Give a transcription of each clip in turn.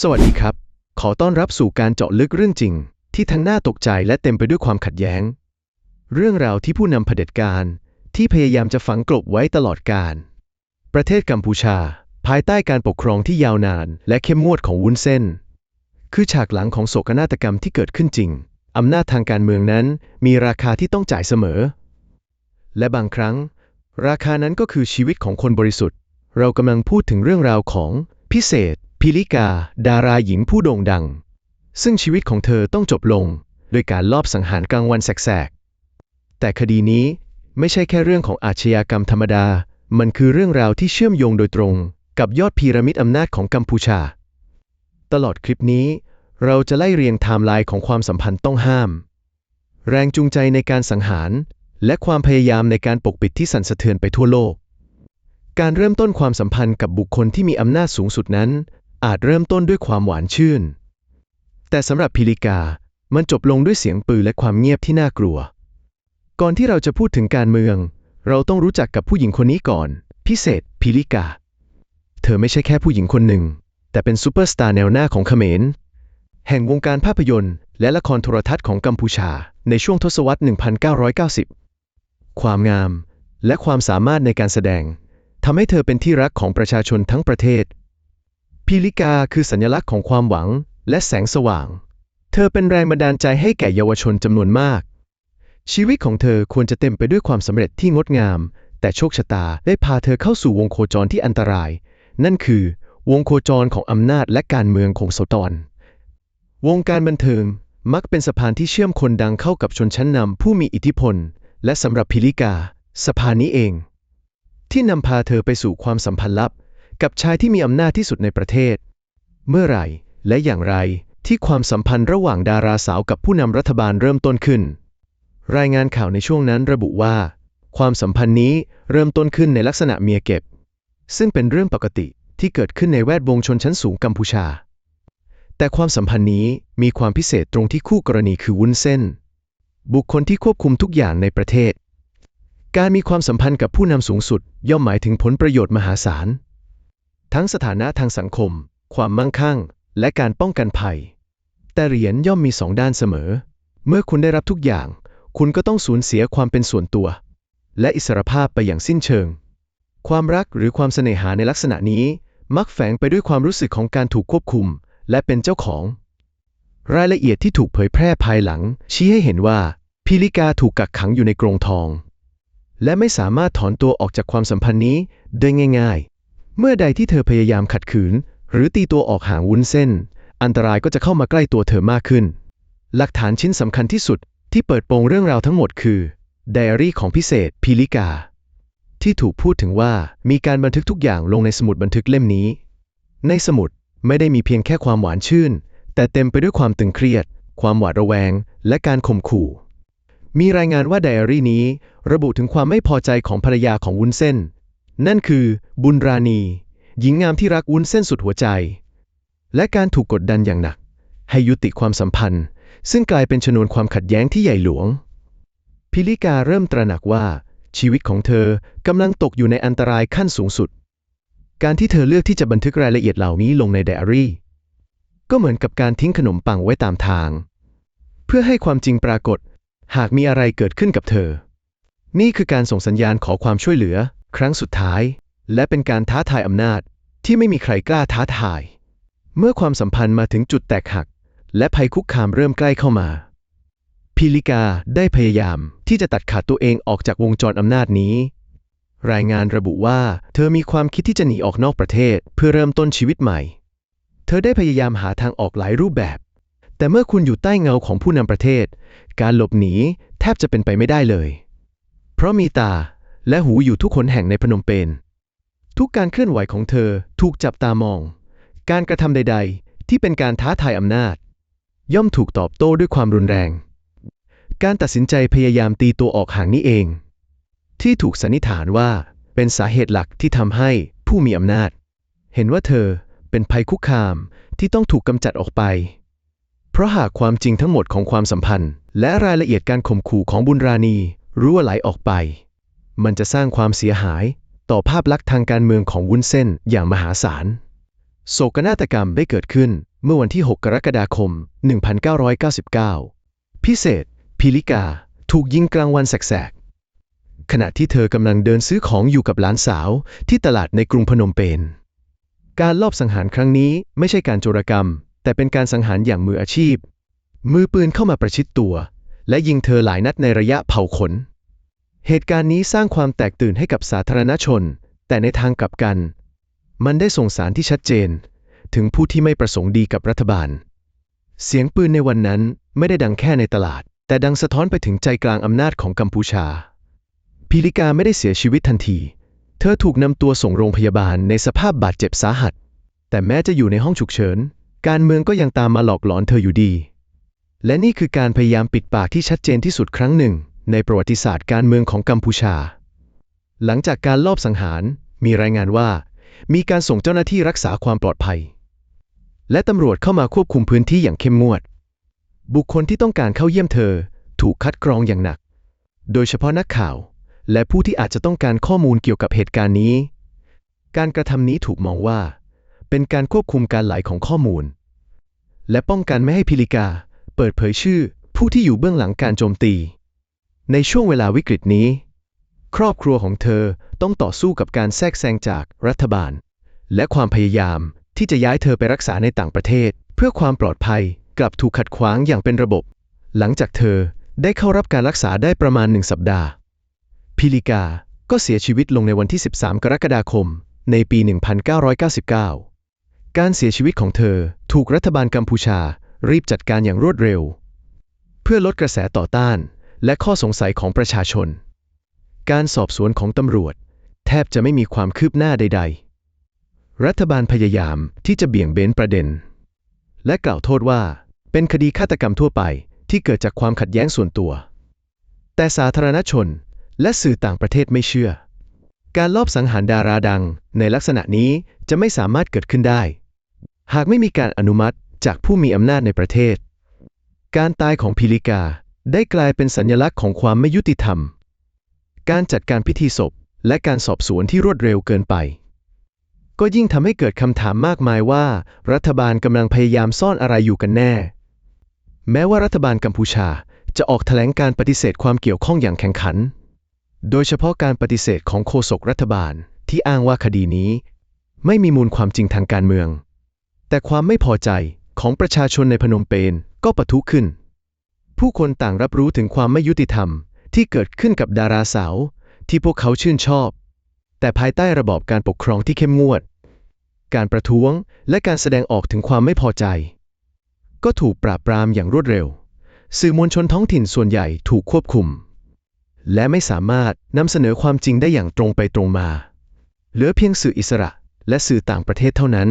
สวัสดีครับ ขอต้อนรับสู่การเจาะลึกเรื่องจริง ที่ทั้งน่าตกใจและเต็มไปด้วยความขัดแย้ง เรื่องราวที่ผู้นำเผด็จการ ที่พยายามจะฝังกลบไว้ตลอดกาลประเทศกัมพูชา ภายใต้การปกครองที่ยาวนาน และเข้มงวดของวุ้นเส้น คือฉากหลังของโศกนาฏกรรมที่เกิดขึ้นจริงอำนาจทางการเมืองนั้นมีราคาที่ต้องจ่ายเสมอ และบางครั้ง ราคานั้นก็คือชีวิตของคนบริสุทธิ์ เรากำลังพูดถึงเรื่องราวของพิเศษ พิลิกา ดาราหญิงผู้โด่งดัง ซึ่งชีวิตของเธอต้องจบลงด้วยการลอบสังหารกลางวันแสกๆ แต่คดีนี้ไม่ใช่แค่เรื่องของอาชญากรรมธรรมดา มันคือเรื่องราวที่เชื่อมโยงโดยตรงกับยอดพีระมิดอำนาจของกัมพูชา ตลอดคลิปนี้ เราจะไล่เรียงไทม์ไลน์ของความสัมพันธ์ต้องห้าม แรงจูงใจในการสังหาร และความพยายามในการปกปิดที่สั่นสะเทือนไปทั่วโลก การเริ่มต้นความสัมพันธ์กับบุคคลที่มีอำนาจสูงสุดนั้น อาจเริ่มต้นด้วยความหวานชื่น แต่สำหรับพิลิกา มันจบลงด้วยเสียงปืนและความเงียบที่น่ากลัว ก่อนที่เราจะพูดถึงการเมือง เราต้องรู้จักกับผู้หญิงคนนี้ก่อน พิเศษ พิลิกา เธอไม่ใช่แค่ผู้หญิงคนหนึ่ง แต่เป็นซูเปอร์สตาร์แนวหน้าของเขมร แห่งวงการภาพยนตร์ และละครโทรทัศน์ของกัมพูชา ในช่วงทศวรรษ 1990 ความงาม และความสามารถในการแสดงทำให้เธอเป็นที่รักของประชาชนทั้งประเทศ พิลิกาคือสัญลักษณ์ของความหวังและแสงสว่าง เธอเป็นแรงบันดาลใจให้แก่เยาวชนจำนวนมาก ชีวิตของเธอควรจะเต็มไปด้วยความสำเร็จที่งดงาม แต่โชคชะตาได้พาเธอเข้าสู่วงโคจรที่อันตราย นั่นคือ วงโคจรของอำนาจและการเมืองของโซตอน วงการบันเทิงมักเป็นสะพานที่เชื่อมคนดังเข้ากับชนชั้นนำผู้มีอิทธิพล และสำหรับพิลิกา สะพานนี้เอง ที่นำพาเธอไปสู่ความสัมพันธ์ลับ กับชายที่มีอำนาจที่สุดในประเทศ เมื่อไหร่และอย่างไรที่ความสัมพันธ์ระหว่างดาราสาวกับผู้นำรัฐบาลเริ่มต้นขึ้น รายงานข่าวในช่วงนั้นระบุว่า ความสัมพันธ์นี้เริ่มต้นขึ้นในลักษณะเมียเก็บ ซึ่งเป็นเรื่องปกติที่เกิดขึ้นในแวดวงชนชั้นสูงกัมพูชา แต่ความสัมพันธ์นี้มีความพิเศษตรงที่คู่กรณีคือวุ้นเส้น บุคคลที่ควบคุมทุกอย่างในประเทศ การมีความสัมพันธ์กับผู้นำสูงสุด ย่อมหมายถึงผลประโยชน์มหาศาล ทั้งสถานะทางสังคม ความมั่งคั่ง และการป้องกันภัย แต่เหรียญย่อมมีสองด้านเสมอ เมื่อคุณได้รับทุกอย่าง คุณก็ต้องสูญเสียความเป็นส่วนตัว และอิสรภาพไปอย่างสิ้นเชิง ความรักหรือความเสน่หาในลักษณะนี้ มักแฝงไปด้วยความรู้สึกของการถูกควบคุม และเป็นเจ้าของ รายละเอียดที่ถูกเผยแพร่ภายหลัง ชี้ให้เห็นว่าพิลิกาถูกกักขังอยู่ในกรงทอง และไม่สามารถถอนตัวออกจากความสัมพันธ์นี้ได้ง่าย ๆ เมื่อใดที่เธอพยายามขัดขืน หรือตีตัวออกห่างวุ้นเส้น อันตรายก็จะเข้ามาใกล้ตัวเธอมากขึ้น หลักฐานชิ้นสำคัญที่สุดที่เปิดโปงเรื่องราวทั้งหมดคือไดอารี่ของพิเศษพิลิกา ที่ถูกพูดถึงว่ามีการบันทึกทุกอย่างลงในสมุดบันทึกเล่มนี้ ในสมุดไม่ได้มีเพียงแค่ความหวานชื่น แต่เต็มไปด้วยความตึงเครียด ความหวาดระแวง และการข่มขู่ มีรายงานว่าไดอารี่นี้ ระบุถึงความไม่พอใจของภรรยาของวุ้นเส้น นั่นคือบุญราณี หญิงงามที่รักวุ้นเส้นสุดหัวใจ และการถูกกดดันอย่างหนัก ให้ยุติความสัมพันธ์ ซึ่งกลายเป็นชนวนความขัดแย้งที่ใหญ่หลวง พิลิกาเริ่มตระหนักว่า ชีวิตของเธอกำลังตกอยู่ในอันตรายขั้นสูงสุด การที่เธอเลือกที่จะบันทึกรายละเอียดเหล่านี้ลงในไดอารี่ ก็เหมือนกับการทิ้งขนมปังไว้ตามทาง เพื่อให้ความจริงปรากฏ หากมีอะไรเกิดขึ้นกับเธอ นี่คือการส่งสัญญาณขอความช่วยเหลือ ครั้งสุดท้าย และเป็นการท้าทายอำนาจที่ไม่มีใครกล้าท้าทาย เมื่อความสัมพันธ์มาถึงจุดแตกหัก และภัยคุกคามเริ่มใกล้เข้ามา พิลิกาได้พยายามที่จะตัดขาดตัวเองออกจากวงจรอำนาจนี้ รายงานระบุว่า เธอมีความคิดที่จะหนีออกนอกประเทศเพื่อเริ่มต้นชีวิตใหม่ เธอได้พยายามหาทางออกหลายรูปแบบ แต่เมื่อคุณอยู่ใต้เงาของผู้นำประเทศ การหลบหนีแทบจะเป็นไปไม่ได้เลย เพราะมีตา และหูอยู่ทุกคนแห่งในพนมเปญทุกการเคลื่อนไหวของเธอถูกจับตามอง การกระทำใด ๆ ที่เป็นการท้าทายอำนาจ ย่อมถูกตอบโต้ด้วยความรุนแรง การตัดสินใจพยายามตีตัวออกห่างนี้เอง ที่ถูกสันนิษฐานว่าเป็นสาเหตุหลักที่ทำให้ผู้มีอำนาจ เห็นว่าเธอเป็นภัยคุกคามที่ต้องถูกกำจัดออกไป เพราะหากความจริงทั้งหมดของความสัมพันธ์ และรายละเอียดการข่มขู่ของบุญราณีรั่วไหลออกไป มันจะสร้างความเสียหาย ต่อภาพลักษณ์ทางการเมืองของวุ้นเส้นอย่างมหาศาล โศกนาฏกรรมได้เกิดขึ้นเมื่อวันที่ 6 กรกฎาคม 1999 พิเศษ พิลิกา ถูกยิงกลางวันแสกๆ ขณะที่เธอกำลังเดินซื้อของอยู่กับหลานสาวที่ตลาดในกรุงพนมเปญ การลอบสังหารครั้งนี้ไม่ใช่การโจรกรรม แต่เป็นการสังหารอย่างมืออาชีพ มือปืนเข้ามาประชิดตัว และยิงเธอหลายนัดในระยะเผาขน เหตุการณ์นี้สร้างความแตกตื่นให้กับสาธารณชน แต่ในทางกลับกัน มันได้ส่งสารที่ชัดเจน ถึงผู้ที่ไม่ประสงค์ดีกับรัฐบาล เสียงปืนในวันนั้นไม่ได้ดังแค่ในตลาด แต่ดังสะท้อนไปถึงใจกลางอำนาจของกัมพูชา พิลิกาไม่ได้เสียชีวิตทันที เธอถูกนำตัวส่งโรงพยาบาลในสภาพบาดเจ็บสาหัส แต่แม้จะอยู่ในห้องฉุกเฉิน การเมืองก็ยังตามมาหลอกหลอนเธออยู่ดี และนี่คือการพยายามปิดปากที่ชัดเจนที่สุดครั้งหนึ่ง ในประวัติศาสตร์การเมืองของกัมพูชา หลังจากการลอบสังหาร มีรายงานว่า มีการส่งเจ้าหน้าที่รักษาความปลอดภัย และตำรวจเข้ามาควบคุมพื้นที่อย่างเข้มงวด บุคคลที่ต้องการเข้าเยี่ยมเธอ ถูกคัดกรองอย่างหนัก โดยเฉพาะนักข่าว และผู้ที่อาจจะต้องการข้อมูลเกี่ยวกับเหตุการณ์นี้ การกระทำนี้ถูกมองว่า เป็นการควบคุมการไหลของข้อมูล และป้องกันไม่ให้พิลิกา เปิดเผยชื่อ ผู้ที่อยู่เบื้องหลังการโจมตี ในช่วงเวลาวิกฤตนี้ ครอบครัวของเธอต้องต่อสู้กับการแทรกแซงจากรัฐบาล และความพยายามที่จะย้ายเธอไปรักษาในต่างประเทศ เพื่อความปลอดภัยกลับถูกขัดขวางอย่างเป็นระบบ หลังจากเธอได้เข้ารับการรักษาได้ประมาณหนึ่งสัปดาห์ พิลิกาก็เสียชีวิตลงในวันที่ 13 กรกฎาคม ในปี 1999 การเสียชีวิตของเธอถูกรัฐบาลกัมพูชารีบจัดการอย่างรวดเร็ว เพื่อลดกระแสต่อต้าน และข้อสงสัยของประชาชน การสอบสวนของตำรวจ แทบจะไม่มีความคืบหน้าใด ๆ รัฐบาลพยายามที่จะเบี่ยงเบนประเด็น และกล่าวโทษว่า เป็นคดีฆาตกรรมทั่วไปที่เกิดจากความขัดแย้งส่วนตัว แต่สาธารณชนและสื่อต่างประเทศไม่เชื่อ การลอบสังหารดาราดังในลักษณะนี้จะไม่สามารถเกิดขึ้นได้ หากไม่มีการอนุมัติจากผู้มีอำนาจในประเทศ การตายของพิลิกา ได้กลายเป็นสัญลักษณ์ของความไม่ยุติธรรม การจัดการพิธีศพ และการสอบสวนที่รวดเร็วเกินไป ก็ยิ่งทำให้เกิดคำถามมากมายว่า รัฐบาลกำลังพยายามซ่อนอะไรอยู่กันแน่ แม้ว่ารัฐบาลกัมพูชาจะออกแถลงการปฏิเสธความเกี่ยวข้องอย่างแข็งขัน โดยเฉพาะการปฏิเสธของโฆษกรัฐบาลที่อ้างว่าคดีนี้ ไม่มีมูลความจริงทางการเมือง แต่ความไม่พอใจของประชาชนในพนมเปญก็ปะทุขึ้น ผู้คนต่างรับรู้ถึงความไม่ยุติธรรม ที่เกิดขึ้นกับดาราสาว ที่พวกเขาชื่นชอบ แต่ภายใต้ระบอบการปกครองที่เข้มงวด การประท้วงและการแสดงออกถึงความไม่พอใจ ก็ถูกปราบปรามอย่างรวดเร็ว สื่อมวลชนท้องถิ่นส่วนใหญ่ถูกควบคุม และไม่สามารถนำเสนอความจริงได้อย่างตรงไปตรงมา เหลือเพียงสื่ออิสระและสื่อต่างประเทศเท่านั้น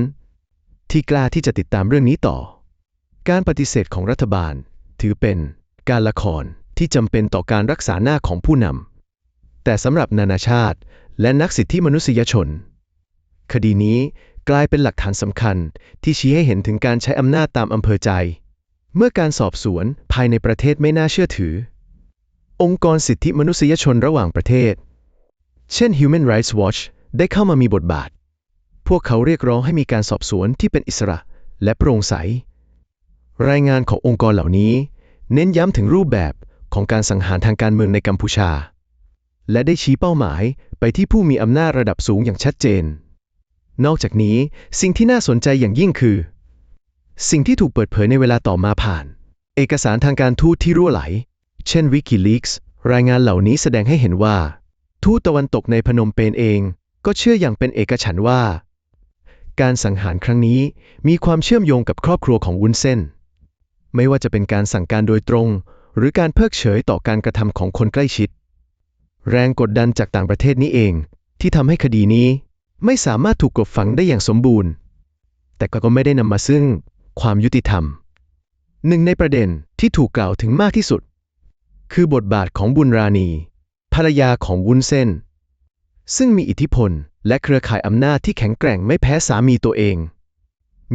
ที่กล้าที่จะติดตามเรื่องนี้ต่อ การปฏิเสธของรัฐบาลถือเป็น การละครที่จำเป็นต่อการรักษาหน้าของผู้นำ แต่สำหรับนานาชาติ และนักสิทธิมนุษยชน คดีนี้กลายเป็นหลักฐานสำคัญที่ชี้ให้เห็นถึงการใช้อำนาจตามอำเภอใจ เมื่อการสอบสวนภายในประเทศไม่น่าเชื่อถือ องค์กรสิทธิมนุษยชนระหว่างประเทศ เช่น Human Rights Watch ได้เข้ามามีบทบาท พวกเขาเรียกร้องให้มีการสอบสวนที่เป็นอิสระและโปร่งใส รายงานขององค์กรเหล่านี้ เน้นย้ำถึงรูปแบบของการสังหารทางการเมืองในกัมพูชา และได้ชี้เป้าหมายไปที่ผู้มีอำนาจระดับสูงอย่างชัดเจน นอกจากนี้สิ่งที่น่าสนใจอย่างยิ่งคือ สิ่งที่ถูกเปิดเผยในเวลาต่อมาผ่าน เอกสารทางการทูตที่รั่วไหล เช่น Wikileaks รายงานเหล่านี้แสดงให้เห็นว่า ทูตตะวันตกในพนมเปญเอง ก็เชื่ออย่างเป็นเอกฉันท์ว่า การสังหารครั้งนี้มีความเชื่อมโยงกับครอบครัวของวุ้นเส้น ไม่ว่าจะเป็นการสั่งการโดยตรง หรือการเพิกเฉยต่อการกระทำของคนใกล้ชิด แรงกดดันจากต่างประเทศนี้เอง ที่ทำให้คดีนี้ ไม่สามารถถูกกลบฝังได้อย่างสมบูรณ์ แต่ก็ไม่ได้นำมาซึ่งความยุติธรรม หนึ่งในประเด็นที่ถูกกล่าวถึงมากที่สุด คือบทบาทของบุญราณี ภรรยาของวุ้นเส้น ซึ่งมีอิทธิพลและเครือข่ายอำนาจที่แข็งแกร่งไม่แพ้สามีตัวเอง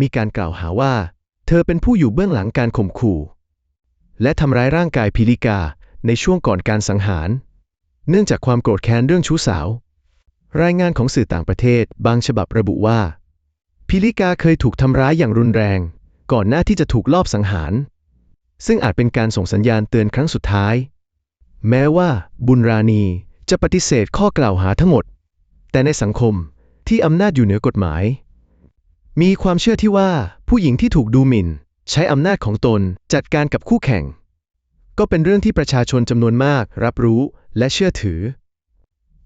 มีการกล่าวหาว่า เธอเป็นผู้อยู่เบื้องหลังการข่มขู่ และทำร้ายร่างกายพิลิกาในช่วงก่อนการสังหาร เนื่องจากความโกรธแค้นเรื่องชู้สาว รายงานของสื่อต่างประเทศบางฉบับระบุว่าพพิลิกาเคยถูกทำร้ายอย่างรุนแรง ก่อนหน้าที่จะถูกลอบสังหาร ซึ่งอาจเป็นการส่งสัญญาณเตือนครั้งสุดท้าย แม้ว่าบุญราณีจะปฏิเสธข้อกล่าวหาทั้งหมด แต่ในสังคมที่อำนาจอยู่เหนือกฎหมาย มีความเชื่อที่ว่า ผู้หญิงที่ถูกดูหมิ่น ใช้อำนาจของตนจัดการกับคู่แข่ง ก็เป็นเรื่องที่ประชาชนจำนวนมาก รับรู้และเชื่อถือ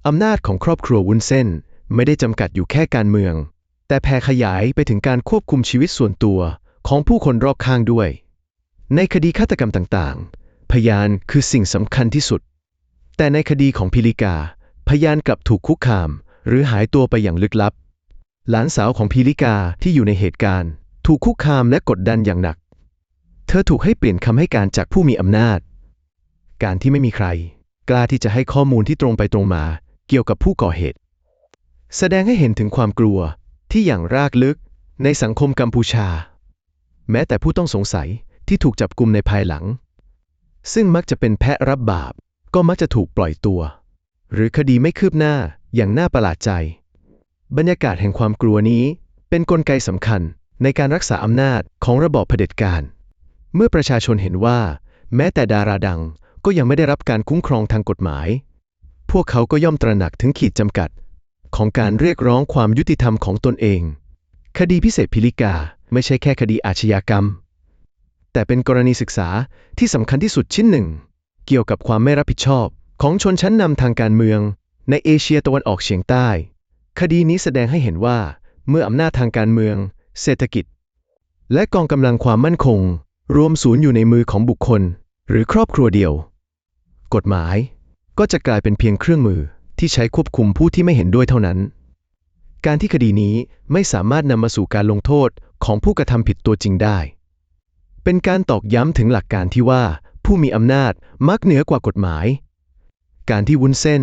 อำนาจของครอบครัววุ้นเส้น ไม่ได้จำกัดอยู่แค่การเมือง แต่แผ่ขยายไปถึงการควบคุมชีวิตส่วนตัวของผู้คนรอบข้างด้วย ในคดีฆาตกรรมต่างๆ พยานคือสิ่งสำคัญที่สุด แต่ในคดีของพิลิกา พยานกลับถูกคุกคาม หรือหายตัวไปอย่างลึกลับ หลานสาวของพิลิกาที่อยู่ในเหตุการณ์ ถูกคุกคามและกดดันอย่างหนัก เธอถูกให้เปลี่ยนคำให้การจากผู้มีอำนาจ การที่ไม่มีใคร กล้าที่จะให้ข้อมูลที่ตรงไปตรงมา เกี่ยวกับผู้ก่อเหตุ แสดงให้เห็นถึงความกลัวที่อย่างรากลึกในสังคมกัมพูชา แม้แต่ผู้ต้องสงสัยที่ถูกจับกลุมในภายหลัง ซึ่งมักจะเป็นแพะรับบาป ก็มักจะถูกปล่อยตัว หรือคดีไม่คืบหน้าอย่างน่าประหลาดใจ บรรยากาศแห่งความกลัวนี้เป็นนกลไกสำคัญ ในการรักษาอำนาจของระบอบเผด็จการ เมื่อประชาชนเห็นว่า แม้แต่ดาราดังก็ยังไม่ได้รับการคุ้มครองทางกฎหมาย พวกเขาก็ย่อมตระหนักถึงขีดจำกัด ของการเรียกร้องความยุติธรรมของตนเอง คดีพิเศษพิลิกาไม่ใช่แค่คดีอาชญากรรม แต่เป็นกรณีศึกษาที่สำคัญที่สุดชิ้นหนึ่ง เกี่ยวกับความไม่รับผิดชอบของชนชั้นนำทางการเมือง ในเอเชียตะวันออกเฉียงใต้ คดีนี้แสดงให้เห็นว่า เมื่ออำนาจทางการเมือง เศรษฐกิจ และกองกำลังความมั่นคง รวมศูนย์อยู่ในมือของบุคคล หรือครอบครัวเดียว กฎหมายก็จะกลายเป็นเพียงเครื่องมือที่ใช้ควบคุมผู้ที่ไม่เห็นด้วยเท่านั้น การที่คดีนี้ไม่สามารถนำมาสู่การลงโทษของผู้กระทำผิดตัวจริงได้ เป็นการตอกย้ำถึงหลักการที่ว่า ผู้มีอำนาจมักเหนือกว่ากฎหมาย การที่วุ้นเส้น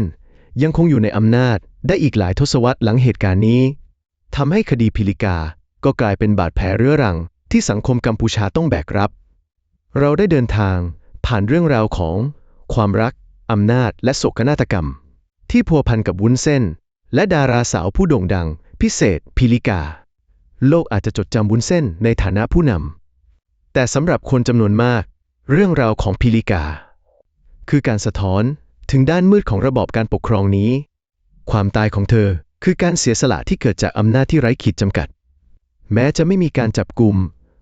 ยังคงอยู่ในอำนาจได้อีกหลายทศวรรษหลังเหตุการณ์นี้ทำให้คดีพิลิกา ก็กลายเป็นบาดแผลเรื้อรัง ที่สังคมกัมพูชาต้องแบกรับ เราได้เดินทางผ่านเรื่องราวของ ความรัก อำนาจ และโศกนาฏกรรม ที่พัวพันกับวุ้นเส้น และดาราสาวผู้โด่งดัง พิเศษ พิลิกา โลกอาจจะจดจำวุ้นเส้นในฐานะผู้นำแต่สำหรับคนจำนวนมาก เรื่องราวของพิลิกา คือการสะท้อนถึงด้านมืดของระบอบการปกครองนี้ ความตายของเธอคือการเสียสละที่เกิดจากอำนาจที่ไร้ขีดจำกัด แม้จะไม่มีการจับกลุ่ม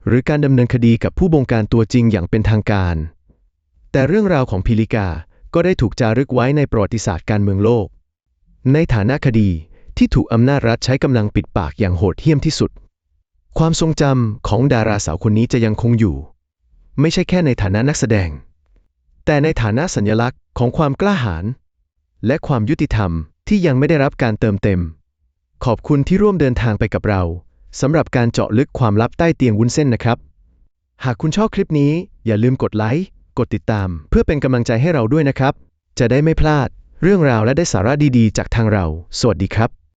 หรือการดำเนินคดีกับผู้บงการตัวจริงอย่างเป็นทางการ แต่เรื่องราวของพิลิกาก็ได้ถูกจารึกไว้ในประวัติศาสตร์การเมืองโลก ในฐานะคดีที่ถูกอำนาจรัฐใช้กำลังปิดปากอย่างโหดเหี้ยมที่สุด ความทรงจำของดาราสาวคนนี้จะยังคงอยู่ ไม่ใช่แค่ในฐานะนักแสดง แต่ในฐานะสัญลักษณ์ของความกล้าหาญและความยุติธรรมที่ยังไม่ได้รับการเติมเต็ม ขอบคุณที่ร่วมเดินทางไปกับเรา สำหรับการเจาะลึกความลับใต้เตียงวุ้นเส้นนะครับ หากคุณชอบคลิปนี้ อย่าลืมกดไลค์ กดติดตาม เพื่อเป็นกำลังใจให้เราด้วยนะครับ จะได้ไม่พลาด เรื่องราวและได้สาระดีๆ จากทางเรา สวัสดีครับ